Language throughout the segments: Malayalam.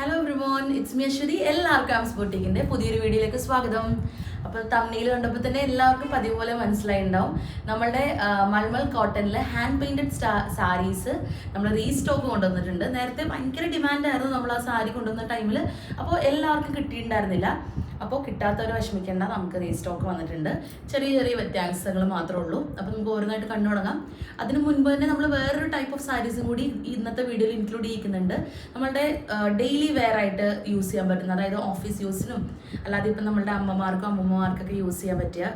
Hello everyone it's me Aswathy എല്ലാവർക്കും ആംസ് ബോട്ടിക്കിന്റെ പുതിയൊരു വീഡിയോയിലേക്ക് സ്വാഗതം. അപ്പോൾ തമ്മിയിൽ കണ്ടപ്പോൾ തന്നെ എല്ലാവർക്കും പതിവ് പോലെ മനസ്സിലായിണ്ടാവും. നമ്മളുടെ ആ, മൾമൽ കോട്ടണിലെ ഹാൻഡ് സ്റ്റാ സാരീസ് നമ്മൾ റീസ്റ്റോക്ക് കൊണ്ടുവന്നിട്ടുണ്ട്. നേരത്തെ ഭയങ്കര ഡിമാൻഡായിരുന്നു നമ്മൾ ആ സാരി കൊണ്ടുവന്ന ടൈമിൽ അപ്പോൾ എല്ലാവർക്കും കിട്ടിയിട്ടുണ്ടായിരുന്നില്ല. അപ്പോൾ കിട്ടാത്തവർ വിഷമിക്കേണ്ട നമുക്ക് റീസ്റ്റോക്ക് വന്നിട്ടുണ്ട്. ചെറിയ ചെറിയ വ്യത്യാസങ്ങൾ മാത്രമേ ഉള്ളൂ. അപ്പോൾ നമുക്ക് ഓരോന്നായിട്ട് കണ്ടു തുടങ്ങാം. അതിന് മുൻപ് തന്നെ നമ്മൾ വേറൊരു ടൈപ്പ് ഓഫ് സാരീസും കൂടി ഇന്നത്തെ വീഡിയോയിൽ ഇൻക്ലൂഡ് ചെയ്യിക്കുന്നുണ്ട്. നമ്മളുടെ ഡെയിലി വെയർ ആയിട്ട് യൂസ് ചെയ്യാൻ പറ്റുന്ന അതായത് ഓഫീസ് യൂസിനും അല്ലാതെ ഇപ്പം നമ്മളുടെ അമ്മമാർക്കും അമ്മമ്മമാർക്കൊക്കെ യൂസ് ചെയ്യാൻ പറ്റിയ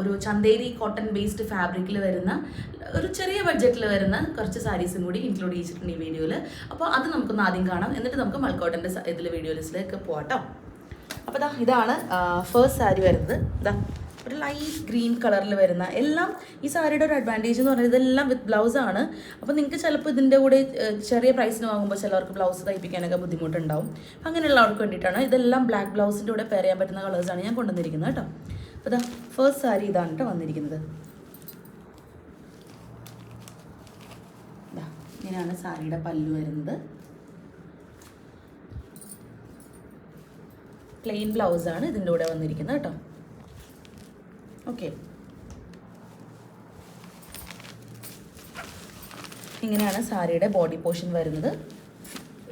ഒരു ചന്തേരി കോട്ടൺ ബേസ്ഡ് ഫാബ്രിക്കിൽ വരുന്ന ഒരു ചെറിയ ബഡ്ജറ്റിൽ വരുന്ന കുറച്ച് സാരീസും കൂടി ഇൻക്ലൂഡ് ചെയ്തിട്ടുണ്ട് ഈ വീഡിയോയിൽ അപ്പോൾ അത് നമുക്കൊന്ന് ആദ്യം കാണാം. എന്നിട്ട് നമുക്ക് മൽക്കോട്ടന്റെ ഇതിൽ വീഡിയോ ലിസ്റ്റിലേക്ക് പോകട്ടോ അപ്പോൾ ദാ ഇതാണ് ഫേസ്റ്റ് സാരി വരുന്നത്. ഇതാ ഒരു ലൈറ്റ് ഗ്രീൻ കളറിൽ വരുന്ന എല്ലാം ഈ സാരിയുടെ ഒരു അഡ്വാന്റേജ് എന്ന് പറഞ്ഞാൽ ഇതെല്ലാം വിത്ത് ബ്ലൗസ് ആണ്. അപ്പോൾ നിങ്ങൾക്ക് ചിലപ്പോൾ ഇതിന്റെ കൂടെ ചെറിയ പ്രൈസിന് വാങ്ങുമ്പോൾ ചിലവർക്ക് ബ്ലൗസ് തയ്പ്പിക്കാനൊക്കെ ബുദ്ധിമുട്ടുണ്ടാവും. അപ്പോൾ അങ്ങനെയുള്ളവർക്ക് വേണ്ടിയിട്ടാണ്. ഇതെല്ലാം ബ്ലാക്ക് ബ്ലൗസിന്റെ കൂടെ പെയർ ചെയ്യാൻ പറ്റുന്ന കളേഴ്സാണ് ഞാൻ കൊണ്ടുവന്നിരിക്കുന്നത് കേട്ടോ. അപ്പോൾ ഇതാ ഫേസ്റ്റ് സാരി ഇതാണ് കേട്ടോ വന്നിരിക്കുന്നത്. ഇതാ ഇങ്ങനെയാണ് സാരിയുടെ പല്ലു വരുന്നത്. പ്ലെയിൻ ബ്ലൗസ് ആണ് ഇതിന്റെ കൂടെ വന്നിരിക്കുന്നത് കേട്ടോ. ഓക്കെ ഇങ്ങനെയാണ് സാരിയുടെ ബോഡി പോർഷൻ വരുന്നത്.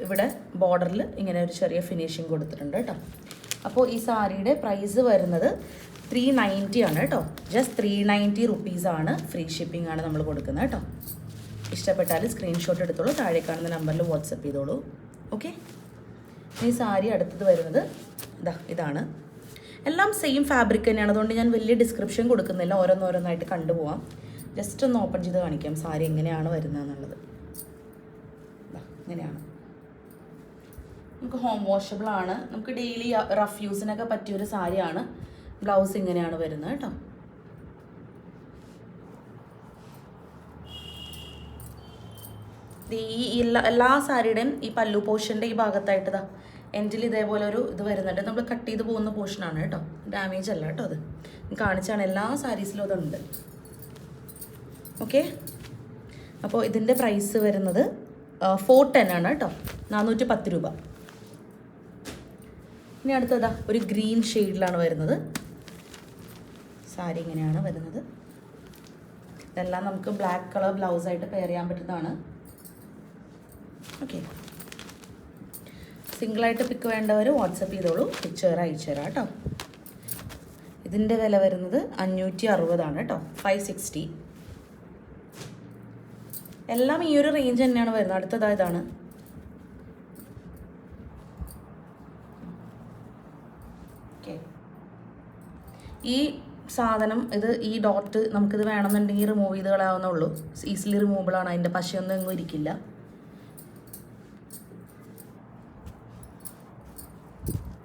ഇവിടെ ബോർഡറിൽ ഇങ്ങനെ ഒരു ചെറിയ ഫിനിഷിങ് കൊടുത്തിട്ടുണ്ട് കേട്ടോ. അപ്പോൾ ഈ സാരിയുടെ പ്രൈസ് വരുന്നത് ത്രീ നയന്റി ആണ് കേട്ടോ. ജസ്റ്റ് ത്രീ നയന്റി റുപ്പീസാണ് ഫ്രീ ഷിപ്പിംഗ് ആണ് നമ്മൾ കൊടുക്കുന്നത് കേട്ടോ. ഇഷ്ടപ്പെട്ടാൽ സ്ക്രീൻഷോട്ട് എടുത്തോളൂ. താഴെ കാണുന്ന നമ്പറിൽ വാട്സപ്പ് ചെയ്തോളൂ. ഓക്കെ ഈ സാരി അടുത്തത് വരുന്നത് ഇതാ ഇതാണ്. എല്ലാം സെയിം ഫാബ്രിക് തന്നെയാണ്. അതുകൊണ്ട് ഞാൻ വലിയ ഡിസ്ക്രിപ്ഷൻ കൊടുക്കുന്നില്ല. ഓരോന്നോരോന്നായിട്ട് കണ്ടുപോവാം. ജസ്റ്റ് ഒന്ന് ഓപ്പൺ ചെയ്ത് കാണിക്കാം. സാരി എങ്ങനെയാണ് വരുന്നതെന്നുള്ളത്. ദാ, ഇങ്ങനെയാണ്. നമുക്ക് ഹോം വാഷബിൾ ആണ്. നമുക്ക് ഡെയിലി റഫ് യൂസിനൊക്കെ പറ്റിയൊരു സാരിയാണ്. ബ്ലൗസ് ഇങ്ങനെയാണ് വരുന്നത് കേട്ടോ. ഈ എല്ലാ എല്ലാ സാരിയുടെയും ഈ പല്ലു പോർഷന്റെ ഈ ഭാഗത്തായിട്ട് ഇതാ എൻഡിൽ ഇതേപോലെ ഒരു ഇത് വരുന്നുണ്ട്. നമ്മൾ കട്ട് ചെയ്ത് പോകുന്ന പോർഷനാണ് കേട്ടോ. ഡാമേജ് അല്ല കേട്ടോ അത്. കാണിച്ചാണ് എല്ലാ സാരീസിലും അതുണ്ട് ഓക്കെ അപ്പോൾ ഇതിന്റെ പ്രൈസ് വരുന്നത് ഫോർ ടെൻ ആണ് കേട്ടോ. നാനൂറ്റി പത്ത് രൂപ. ഇനി അടുത്തതാ ഒരു ഗ്രീൻ ഷെയ്ഡിലാണ് വരുന്നത്. സാരി ഇങ്ങനെയാണ് വരുന്നത്. ഇതെല്ലാം നമുക്ക് ബ്ലാക്ക് കളർ ബ്ലൗസായിട്ട് പെയർ ചെയ്യാൻ പറ്റുന്നതാണ്. ഓക്കെ സിംഗിളായിട്ട് പിക്ക് വേണ്ടവർ വാട്സപ്പ് ചെയ്തോളൂ. പിക്ചർ അയച്ചു തരാം കേട്ടോ. ഇതിന്റെ വില വരുന്നത് അഞ്ഞൂറ്റി അറുപതാണ് കേട്ടോ. ഫൈവ് സിക്സ്റ്റി എല്ലാം ഈ ഒരു റേഞ്ച് തന്നെയാണ് വരുന്നത്. അടുത്തതായതാണ് ഈ സാധനം ഇത് ഈ ഡോട്ട് നമുക്കിത് വേണമെന്നുണ്ടെങ്കിൽ റിമൂവ് ചെയ്ത് കളയാവുന്നുള്ളൂ ഈസിലി റിമൂവബിൾ ആണ്. അതിന്റെ പശയൊന്നും എങ്ങും ഇരിക്കില്ല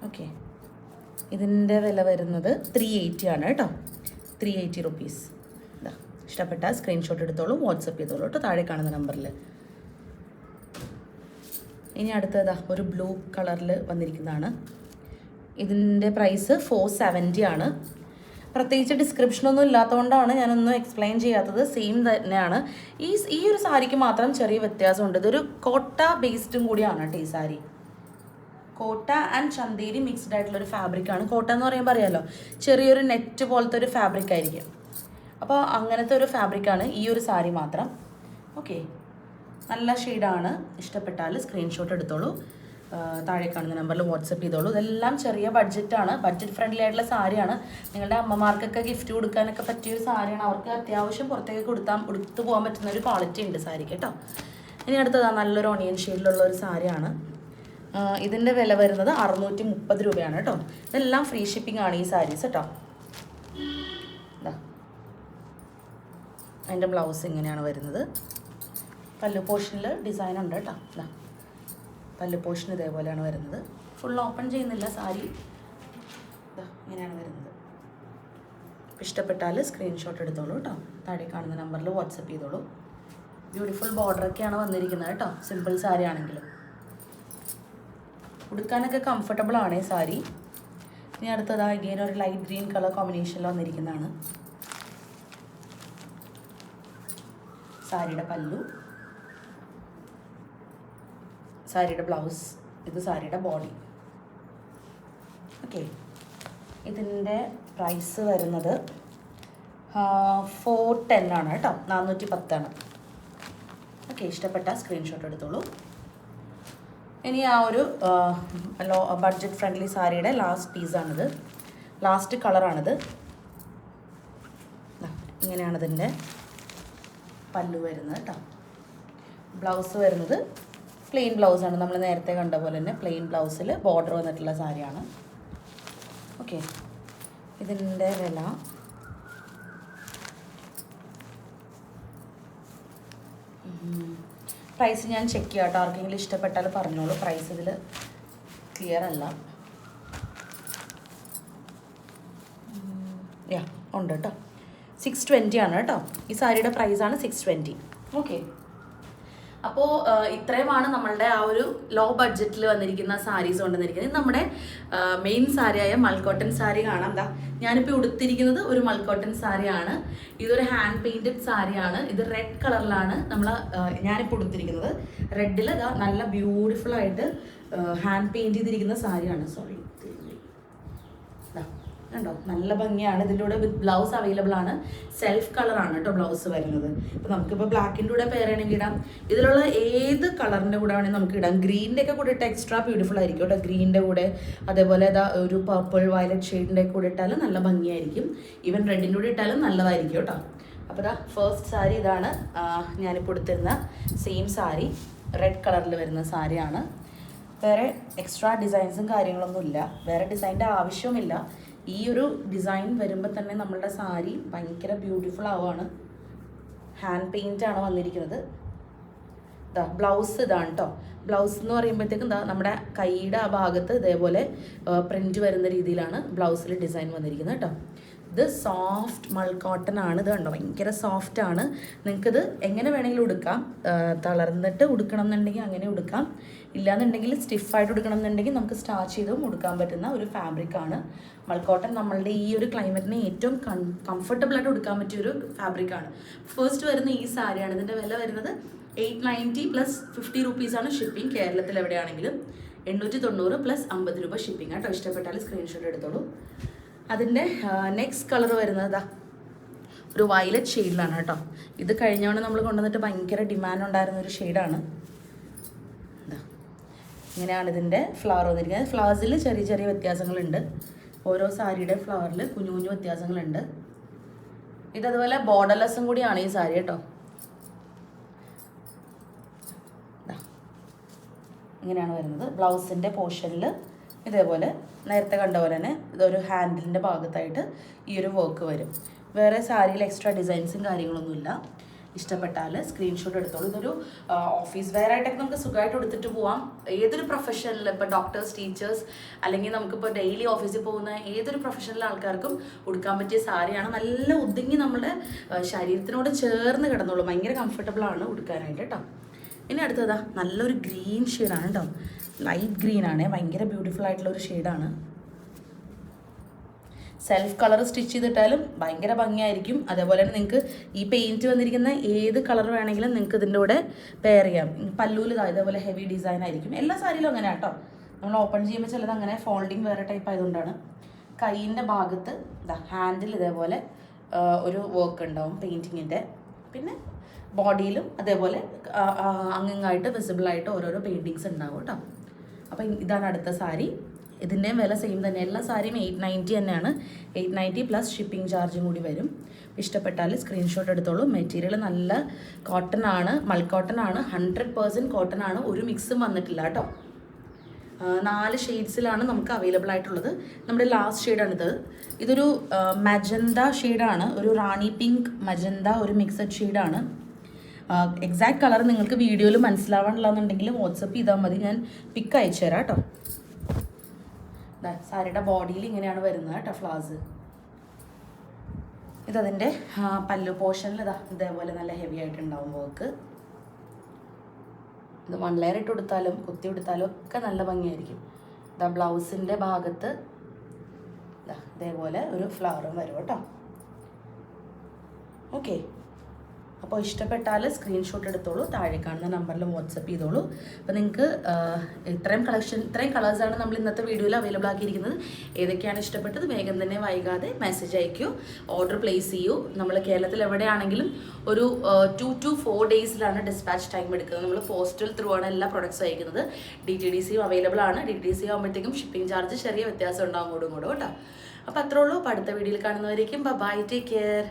ഓക്കെ ഇതിന്റെ വില വരുന്നത് ത്രീ എയ്റ്റി ആണ് കേട്ടോ. ത്രീ എയ്റ്റി റുപ്പീസ് ഇതാ ഇഷ്ടപ്പെട്ടാൽ സ്ക്രീൻഷോട്ട് എടുത്തോളൂ വാട്സപ്പ് ചെയ്തോളൂ കേട്ടോ താഴെ കാണുന്ന നമ്പറിൽ ഇനി അടുത്തതാ ഒരു ബ്ലൂ കളറിൽ വന്നിരിക്കുന്നതാണ്. ഇതിന്റെ പ്രൈസ് ഫോർ സെവന്റി ആണ്. പ്രത്യേകിച്ച് ഡിസ്ക്രിപ്ഷനൊന്നും ഇല്ലാത്തതുകൊണ്ടാണ് ഞാനൊന്നും എക്സ്പ്ലെയിൻ ചെയ്യാത്തത് സെയിം തന്നെയാണ്. ഈ ഈ ഒരു സാരിക്ക് മാത്രം ചെറിയ വ്യത്യാസമുണ്ട്. ഇതൊരു കോട്ട ബേസ്ഡും കൂടിയാണ് കേട്ടോ ഈ സാരി. കോട്ട ആൻഡ് ചന്തേരി മിക്സ്ഡ് ആയിട്ടുള്ള ഒരു ഫാബ്രിക് ആണ്. കോട്ട എന്ന് പറയുമ്പോൾ അറിയാലോ ചെറിയൊരു നെറ്റ് പോലത്തെ ഒരു ഫാബ്രിക് ആയിരിക്കും. അപ്പോൾ അങ്ങനത്തെ ഒരു ഫാബ്രിക്കാണ് ഈ ഒരു സാരി മാത്രം. ഓക്കെ നല്ല ഷെയ്ഡാണ് ഇഷ്ടപ്പെട്ടാൽ സ്ക്രീൻഷോട്ട് എടുത്തോളൂ. താഴെ കാണുന്ന നമ്പറിൽ വാട്സപ്പ് ചെയ്തോളൂ. ഇതെല്ലാം ചെറിയ ബഡ്ജറ്റാണ് ബഡ്ജറ്റ് ഫ്രണ്ട്ലി ആയിട്ടുള്ള സാരിയാണ് നിങ്ങളുടെ അമ്മമാർക്കൊക്കെ ഗിഫ്റ്റ് കൊടുക്കാനൊക്കെ പറ്റിയൊരു സാരിയാണ് അവർക്ക് അത്യാവശ്യം പുറത്തേക്ക് കൊടുത്താൽ ഉടുത്തു പോകാൻ പറ്റുന്ന ഒരു ക്വാളിറ്റി ഉണ്ട് സാരി കേട്ടോ. ഇനി അടുത്തതാണ് നല്ലൊരു ഓണിയൻ ഷെയ്ഡിലുള്ള ഒരു സാരിയാണ്. ഇതിന്റെ വില വരുന്നത് അറുന്നൂറ്റി മുപ്പത് രൂപയാണ് കേട്ടോ. ഇതെല്ലാം ഫ്രീ ഷിപ്പിംഗ് ആണ് ഈ സാരീസ് കേട്ടോ. അതിന്റെ ബ്ലൗസ് ഇങ്ങനെയാണ് വരുന്നത്. പല്ലു പോർഷനിൽ ഡിസൈൻ ഉണ്ട് കേട്ടോ. ഇതാ പല്ലു പോർഷൻ ഇതേപോലെയാണ് വരുന്നത്. ഫുൾ ഓപ്പൺ ചെയ്യുന്നില്ല സാരി ഇതാ ഇങ്ങനെയാണ് വരുന്നത്. ഇഷ്ടപ്പെട്ടാൽ സ്ക്രീൻഷോട്ട് എടുത്തോളൂ കേട്ടോ. താഴെ കാണുന്ന നമ്പറിൽ വാട്സപ്പ് ചെയ്തോളൂ. ബ്യൂട്ടിഫുൾ ബോർഡറൊക്കെയാണ് വന്നിരിക്കുന്നത് കേട്ടോ. സിമ്പിൾ സാരി ആണെങ്കിലും. ഉടുക്കാനൊക്കെ കംഫർട്ടബിൾ ആണ് സാരി. ഇനി അടുത്തത് അഗെയിൻ ഒരു ലൈറ്റ് ഗ്രീൻ കളർ കോമ്പിനേഷനിൽ വന്നിരിക്കുന്നതാണ്. സാരിയുടെ പല്ലു. സാരിയുടെ ബ്ലൗസ് ഇത് സാരിയുടെ ബോഡി ഓക്കെ ഇതിന്റെ പ്രൈസ് വരുന്നത് ഫോർ ടെൻ ആണ് കേട്ടോ. നാനൂറ്റി പത്താണ്. ഓക്കെ ഇഷ്ടപ്പെട്ട സ്ക്രീൻഷോട്ട് എടുത്തോളൂ. ഇനി ആ ഒരു ലോ ബഡ്ജറ്റ് ഫ്രണ്ട്ലി സാരിയുടെ ലാസ്റ്റ് പീസാണിത് ലാസ്റ്റ് കളറാണിത് ഇങ്ങനെയാണ് ഇതിന്റെ പല്ലു വരുന്നത് കേട്ടോ. ബ്ലൗസ് വരുന്നത് പ്ലെയിൻ ബ്ലൗസാണ് നമ്മൾ നേരത്തെ കണ്ട പോലെ തന്നെ പ്ലെയിൻ ബ്ലൗസിൽ ബോർഡർ വന്നിട്ടുള്ള സാരിയാണ്. ഓക്കെ ഇതിന്റെ വില പ്രൈസ് ഞാൻ ചെക്ക് ചെയ്യാം കേട്ടോ ആർക്കെങ്കിലും ഇഷ്ടപ്പെട്ടാൽ പറഞ്ഞോളൂ. പ്രൈസ് ഇതിൽ ക്ലിയർ അല്ല. യാ ഉണ്ട് കേട്ടോ സിക്സ് ട്വന്റി ആണ് കേട്ടോ ഈ സാരിയുടെ പ്രൈസാണ് സിക്സ് ട്വന്റി ഓക്കെ അപ്പോൾ ഇത്രയുമാണ് നമ്മളുടെ ആ ഒരു ലോ ബഡ്ജറ്റിൽ വന്നിരിക്കുന്ന സാരീസ് കൊണ്ടുവന്നിരിക്കുന്നത്. നമ്മുടെ മെയിൻ സാരിയായ മൽക്കോട്ടൻ സാരി കാണാം. എന്താ ഞാനിപ്പോൾ ഉടുത്തിരിക്കുന്നത് ഒരു മൾക്കോട്ടൺ സാരിയാണ്. ഇതൊരു ഹാൻഡ് പെയിന്റഡ് സാരിയാണ്. ഇത് റെഡ് കളറിലാണ് നമ്മൾ ഞാനിപ്പോൾ ഉടുത്തിരിക്കുന്നത്. റെഡിൽ നല്ല ബ്യൂട്ടിഫുൾ ആയിട്ട് ഹാൻഡ് പെയിന്റ് ചെയ്തിരിക്കുന്ന സാരിയാണ്. സോറി കണ്ടോ? നല്ല ഭംഗിയാണ്. ഇതിലൂടെ വിത്ത് ബ്ലൗസ് അവൈലബിൾ ആണ്. സെൽഫ് കളറാണ് കേട്ടോ ബ്ലൗസ് വരുന്നത്. ഇപ്പം നമുക്കിപ്പോൾ ബ്ലാക്കിന്റെ കൂടെ പേരാണെങ്കിൽ ഇടാം. ഇതിലുള്ള ഏത് കളറിന്റെ കൂടെ വേണമെങ്കിൽ നമുക്ക് ഇടാം. ഗ്രീനിന്റെ ഒക്കെ കൂടെ ഇട്ട് എക്സ്ട്രാ ബ്യൂട്ടിഫുൾ ആയിരിക്കും കേട്ടോ ഗ്രീനിന്റെ കൂടെ അതേപോലെ ഇതാ ഒരു പർപ്പിൾ വയലറ്റ് ഷെയ്ഡിന്റെ കൂടെ ഇട്ടാലും നല്ല ഭംഗിയായിരിക്കും. ഈവൻ റെഡിന്റെ കൂടെ ഇട്ടാലും നല്ലതായിരിക്കും കേട്ടോ അപ്പോൾ ഇതാ ഫസ്റ്റ് സാരി ഇതാണ്. ഞാനിപ്പോൾ എടുത്തിരുന്ന സെയിം സാരി റെഡ് കളറിൽ വരുന്ന സാരിയാണ്. വേറെ എക്സ്ട്രാ ഡിസൈൻസും കാര്യങ്ങളൊന്നും ഇല്ല വേറെ ഡിസൈന്റെ ആവശ്യവുമില്ല. ഈ ഒരു ഡിസൈൻ വരുമ്പോൾ തന്നെ നമ്മളുടെ സാരി ഭയങ്കര ബ്യൂട്ടിഫുൾ ആവുകയാണ് ഹാൻഡ് പെയിന്റ് ആണ് വന്നിരിക്കുന്നത്. ഇതാ ബ്ലൗസ് ഇതാണ് കേട്ടോ ബ്ലൗസ് എന്ന് പറയുമ്പോഴത്തേക്കും എന്താ നമ്മുടെ കൈയുടെ ആ ഭാഗത്ത് ഇതേപോലെ പ്രിന്റ് വരുന്ന രീതിയിലാണ് ബ്ലൗസിൽ ഡിസൈൻ വന്നിരിക്കുന്നത് കേട്ടോ ഇത് സോഫ്റ്റ് മൾ കോട്ടൺ ആണ്. ഇത് കണ്ടോ? ഭയങ്കര സോഫ്റ്റ് ആണ്. നിങ്ങൾക്കിത് എങ്ങനെ വേണമെങ്കിലും ഉടുക്കാം. തളർന്നിട്ട് ഉടുക്കണം എന്നുണ്ടെങ്കിൽ അങ്ങനെ ഉടുക്കാം. ഇല്ലാന്നുണ്ടെങ്കിൽ സ്റ്റിഫായിട്ട് ഉടുക്കണം എന്നുണ്ടെങ്കിൽ നമുക്ക് സ്റ്റാർച്ച് ചെയ്തും ഉടുക്കാൻ പറ്റുന്ന ഒരു ഫാബ്രിക് ആണ്. മൾക്കോട്ടൺ നമ്മളുടെ ഈ ഒരു ക്ലൈമറ്റിന് ഏറ്റവും കംഫർട്ടബിൾ ആയിട്ട് ഉടുക്കാൻ പറ്റിയ ഒരു ഫാബ്രിക് ആണ്. ഫസ്റ്റ് വരുന്ന ഈ സാരിയാണ് ഇതിന്റെ വില വരുന്നത് എയ്റ്റ് നയന്റി പ്ലസ് ഫിഫ്റ്റി റുപ്പീസാണ് ഷിപ്പിംഗ് കേരളത്തിൽ എവിടെയാണെങ്കിലും. എണ്ണൂറ്റി തൊണ്ണൂറ് പ്ലസ് അമ്പത് രൂപ ഷിപ്പിംഗ് ആട്ടോ ഇഷ്ടപ്പെട്ടാൽ സ്ക്രീൻഷോട്ട് എടുത്തോളൂ. അതിന്റെ നെക്സ്റ്റ് കളർ വരുന്നത് ഒരു വയലറ്റ് ഷെയ്ഡിലാണ് കേട്ടോ. ഇത് കഴിഞ്ഞോണ്ട് നമ്മൾ കൊണ്ടുവന്നിട്ട് ഭയങ്കര ഡിമാൻഡ് ഉണ്ടായിരുന്ന ഒരു ഷെയ്ഡാണ് ഇങ്ങനെയാണ് ഇതിന്റെ ഫ്ലവർ വന്നിരിക്കുന്നത്. ഫ്ലവേഴ്സിൽ ചെറിയ ചെറിയ വ്യത്യാസങ്ങളുണ്ട്. ഓരോ സാരിയുടെ ഫ്ലവറിൽ കുഞ്ഞു കുഞ്ഞു വ്യത്യാസങ്ങളുണ്ട്. ഇതതുപോലെ ബോർഡർലെസ്സും കൂടിയാണ് ഈ സാരി കേട്ടോ. ഇങ്ങനെയാണ് വരുന്നത്. ബ്ലൗസിന്റെ പോർഷനിൽ ഇതേപോലെ നേരത്തെ കണ്ട പോലെ തന്നെ ഇതൊരു ഹാൻഡിലിന്റെ ഭാഗത്തായിട്ട് ഈ ഒരു വർക്ക് വരും. വേറെ സാരിയിൽ എക്സ്ട്രാ ഡിസൈൻസും കാര്യങ്ങളൊന്നുമില്ല ഇഷ്ടപ്പെട്ടാൽ സ്ക്രീൻഷോട്ട് എടുത്തോളൂ. ഇതൊരു ഓഫീസ് വെയർ ആയിട്ടൊക്കെ നമുക്ക് സുഖമായിട്ട് എടുത്തിട്ട് പോവാം. ഏതൊരു പ്രൊഫഷനിൽ ഇപ്പോൾ ഡോക്ടേഴ്സ് ടീച്ചേഴ്സ് അല്ലെങ്കിൽ നമുക്കിപ്പോൾ ഡെയിലി ഓഫീസിൽ പോകുന്ന ഏതൊരു പ്രൊഫഷനിലെ ആൾക്കാർക്കും ഉടുക്കാൻ പറ്റിയ സാരിയാണ് നല്ല ഒതുങ്ങി നമ്മുടെ ശരീരത്തിനോട് ചേർന്ന് കിടന്നോളൂ ഭയങ്കര കംഫർട്ടബിളാണ് ഉടുക്കാനായിട്ട് കേട്ടോ ഇനി അടുത്തതാ നല്ലൊരു ഗ്രീൻ ഷെയ്ഡാണ് കേട്ടോ ലൈറ്റ് ഗ്രീൻ ആണ് ഭയങ്കര ബ്യൂട്ടിഫുൾ ആയിട്ടുള്ള ഒരു ഷെയ്ഡാണ് സെൽഫ് കളർ സ്റ്റിച്ച് ചെയ്തിട്ടാലും ഭയങ്കര ഭംഗിയായിരിക്കും. അതേപോലെ തന്നെ നിങ്ങൾക്ക് ഈ പെയിന്റ് വന്നിരിക്കുന്ന ഏത് കളർ വേണമെങ്കിലും നിങ്ങൾക്ക് ഇതിന്റെ കൂടെ പെയർ ചെയ്യാം. പല്ലൂൽ ഇതാ ഇതേപോലെ ഹെവി ഡിസൈൻ ആയിരിക്കും. എല്ലാ സാരിയിലും അങ്ങനെ കേട്ടോ നമ്മൾ ഓപ്പൺ ചെയ്യുമ്പോൾ ചിലത് അങ്ങനെ ഫോൾഡിങ് വേറെ ടൈപ്പ് ആയതുകൊണ്ടാണ്. കൈയിന്റെ ഭാഗത്ത് ഹാൻഡിൽ ഇതേപോലെ ഒരു വർക്ക് ഉണ്ടാവും പെയിന്റിങ്ങിന്റെ പിന്നെ ബോഡിയിലും അതേപോലെ അങ്ങങ്ങായിട്ട് വിസിബിളായിട്ട് ഓരോരോ പെയിന്റിങ്സ് ഉണ്ടാവും കേട്ടോ. അപ്പം ഇതാണ് അടുത്ത സാരി. ഇതിന്റെയും വില സെയിം തന്നെ. എല്ലാ സാരിയും എയ്റ്റ് നയന്റി തന്നെയാണ്. എയ്റ്റ് നയന്റി പ്ലസ് ഷിപ്പിംഗ് ചാർജും കൂടി വരും. ഇഷ്ടപ്പെട്ടാൽ സ്ക്രീൻഷോട്ട് എടുത്തോളൂ. മെറ്റീരിയൽ നല്ല കോട്ടൺ ആണ്. മൾക്കോട്ടൺ കോട്ടൺ ആണ്. ഹൺഡ്രഡ് പേഴ്സന്റ് കോട്ടൺ ആണ്. ഒരു മിക്സും വന്നിട്ടില്ല കേട്ടോ. നാല് ഷെയ്ഡ്സിലാണ് നമുക്ക് അവൈലബിൾ ആയിട്ടുള്ളത്. നമ്മുടെ ലാസ്റ്റ് ഷെയ്ഡാണിത് ഇതൊരു മജന്ത ഷെയ്ഡാണ് ഒരു റാണി പിങ്ക് മജന്ത ഒരു മിക്സഡ് ഷെയ്ഡാണ് എക്സാക്ട് കളർ നിങ്ങൾക്ക് വീഡിയോയിൽ മനസ്സിലാവാനുള്ളതെന്നുണ്ടെങ്കിൽ വാട്സപ്പ് ചെയ്താൽ മതി. ഞാൻ പിക്ക് അയച്ചു തരാം കേട്ടോ സാരിയുടെ ബോഡിയിൽ ഇങ്ങനെയാണ് വരുന്നത് കേട്ടോ ഫ്ലവേഴ്സ് ഇതതിന്റെ പല്ലു പോർഷനിൽ ഇതാ ഇതേപോലെ നല്ല ഹെവി ആയിട്ടുണ്ടാവും വർക്ക് ഇത് വൺ ലെയർ ഇട്ട് കൊടുത്താലും കുത്തി കൊടുത്താലും ഒക്കെ നല്ല ഭംഗിയായിരിക്കും. ഇതാ ബ്ലൗസിന്റെ ഭാഗത്ത് ഇതേപോലെ ഒരു ഫ്ലവറും വരും കേട്ടോ ഓക്കെ അപ്പോൾ ഇഷ്ടപ്പെട്ടാൽ സ്ക്രീൻഷോട്ട് എടുത്തോളൂ താഴെ കാണുന്ന നമ്പറിൽ വാട്സപ്പ് ചെയ്തോളൂ. അപ്പോൾ നിങ്ങൾക്ക് ഇത്രയും കളക്ഷൻ ഇത്രയും കളേഴ്സാണ് നമ്മൾ ഇന്നത്തെ വീഡിയോയിൽ അവൈലബിൾ ആക്കിയിരിക്കുന്നത്. ഏതൊക്കെയാണ് ഇഷ്ടപ്പെട്ടത് വേഗം തന്നെ വൈകാതെ മെസ്സേജ് അയക്കൂ. ഓർഡർ പ്ലേസ് ചെയ്യൂ. നമ്മൾ കേരളത്തിൽ എവിടെയാണെങ്കിലും ഒരു ടു ടു ഫോർ ഡേയ്സിലാണ് ഡിസ്പാച്ച് ടൈം എടുക്കുന്നത്. നമ്മൾ പോസ്റ്റൽ ത്രൂ ആണ് എല്ലാ പ്രൊഡക്ട്സും അയക്കുന്നത്. ഡി ടി ഡി സിയും അവൈലബിൾ ആണ്. ഡി ടി ഡി സി ആകുമ്പോഴത്തേക്കും ഷിപ്പിംഗ് ചാർജ് ചെറിയ വ്യത്യാസം ഉണ്ടാകും കൂടും കൂടും കേട്ടോ. അപ്പോൾ അത്രേ ഉള്ളൂ. അടുത്ത വീഡിയോയിൽ കാണുന്നവരേക്കും ബൈ ടേക്ക് കെയർ